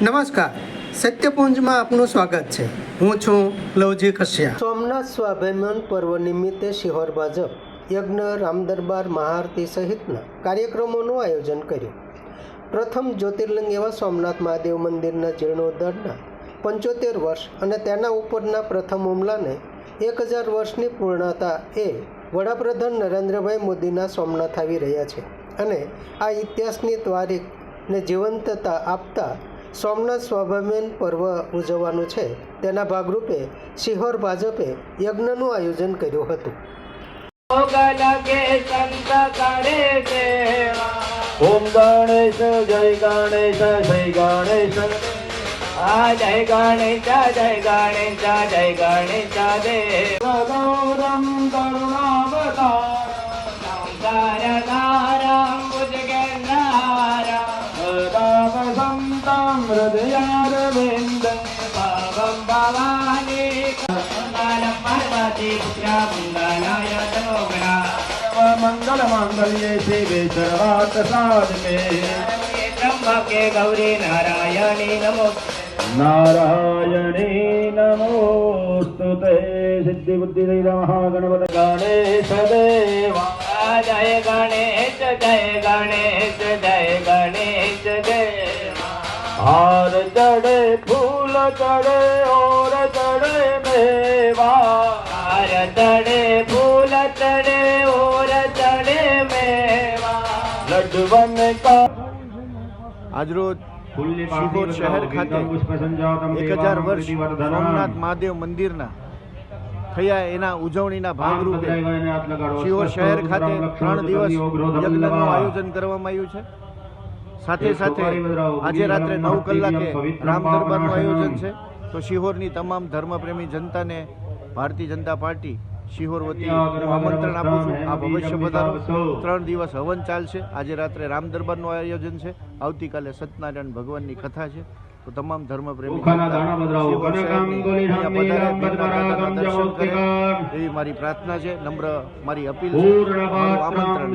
નમસ્કાર, સત્યપુંજમાં આપનું સ્વાગત છે. હું છું લવજી કશ્યા સોમનાથ સ્વાભિમાન પર્વ નિમિત્તે શિહોર ભાજપ યજ્ઞ, રામદરબાર, મહાઆરતી સહિતના કાર્યક્રમોનું આયોજન કર્યું. પ્રથમ જ્યોતિર્લિંગ એવા સોમનાથ મહાદેવ મંદિરના જીર્ણોદ્ધારના પંચોતેર વર્ષ અને તેના ઉપરના પ્રથમ હુમલાને એક હજાર વર્ષની પૂર્ણતા એ વડાપ્રધાન નરેન્દ્રભાઈ મોદીના સોમનાથ આવી રહ્યા છે. અને આ ઇતિહાસની તારીખને જીવંતતા આપતા સોમનાથ સ્વાભિમાન પર્વ ઉજવવાનું છે. તેના ભાગરૂપે શિહોર ભાજપે યજ્ઞનું આયોજન કર્યું હતું. ઓમ ગણેશ જય ગણેશ જય ગણેશ. આ જય ગણેશ જય ગણેશ જય ગણેશ દેવ ગૌરમ કરુણાવતાર મંગલ માંગલ્યે સર્વાર્થ સાધકે ત્રંબકે ગૌરી નારાયણી નમો નારાયણી નમોસ્તુતે સિદ્ધિ બુદ્ધિ દૈવ મહાગણપત ગણેશ દેવા જય ગણેશ જય ગણેશ જય ગણેશ દેવ હાર ચડે ફૂલ ચડે ઓર ચડે મેવા હાર ચડે આજરોજ શિહોર શહેર ખાતે એક હજાર વર્ષ સોમનાથ મહાદેવ મંદિરના થયા એના ઉજવણીના ભાગરૂપે શિહોર શહેર ખાતે ત્રણ દિવસ યજ્ઞનું આયોજન કરવામાં આવ્યું છે. સાથે સાથે આજે રાત્રે નવ કલાકે રામ દરબારનું આયોજન છે. તો શિહોરની તમામ ધર્મપ્રેમી જનતાને ભારતીય જનતા પાર્ટી શિહોર વતી આમંત્રણ આપું છું. આપ અવશ્ય પધારો ત્રણ દિવસ હવન ચાલશે. આજે રાત્રે રામ દરબારનું આયોજન છે. આવતીકાલે સત્યનારાયણ ભગવાનની કથા છે. તો તમામ ધર્મ પ્રેમી એવી મારી પ્રાર્થના છે. નમ્ર મારી અપીલ છે. આમંત્રણ